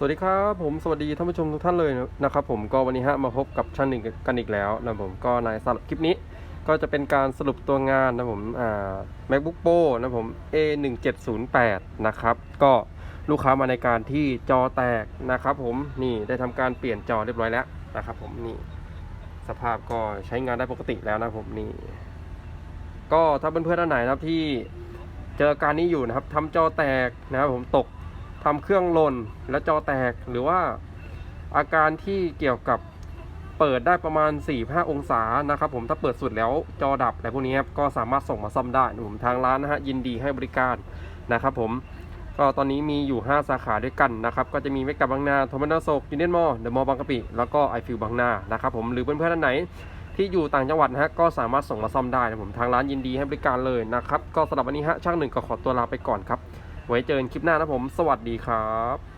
สวัสดีครับผมสวัสดีท่านผู้ชมทุกท่านเลยนะครับผมก็วันนี้ฮะมาพบกับช่างหนึ่งกันอีกแล้วนะผมก็ในสำหรับคลิปนี้ ก็จะเป็นการสรุปตัวงานนะผมอ่า macbook pro นะผม a 1 7 0 8นะครับก็ลูกค้ามาในการที่จอแตกนะครับผมนี่ได้ทำการเปลี่ยนจอเรียบร้อยแล้วนะครับผมนี่สภาพก็ใช้งานได้ปกติแล้วนะผมนี่ก็ถ้าเพื่อนๆท่านไหนนะครับที่เจออาการนี้อยู่นะครับทำจอแตกนะครับผมตก ทำเครื่องหล่นและจอแตกหรือว่าอาการที่เกี่ยวกับเปิดได้ประมาณ 4-5 องศานะครับผมถ้าเปิดสุดแล้วจอดับอะไรพวกนี้ครับก็สามารถส่งมาซ่อมได้ผมทางร้านนะฮะยินดีให้บริการนะครับผมก็ตอนนี้มีอยู่ 5 สาขาด้วยกันนะครับ ก็จะมีเมกะบางนาโทมัสโซกยูเนียนมอลเดอะมอลบางกะปิ แล้วก็ไอฟิลบางนานะครับผมหรือเพื่อนๆท่านไหนที่อยู่ต่างจังหวัดนะฮะก็สามารถส่งมาซ่อมได้นะผมทางร้านยินดีให้บริการเลยนะครับ ก็สำหรับวันนี้ฮะช่างหนึ่งก็ขอตัวลาไปก่อนครับ ไว้เจอกันคลิปหน้านะผม สวัสดีครับ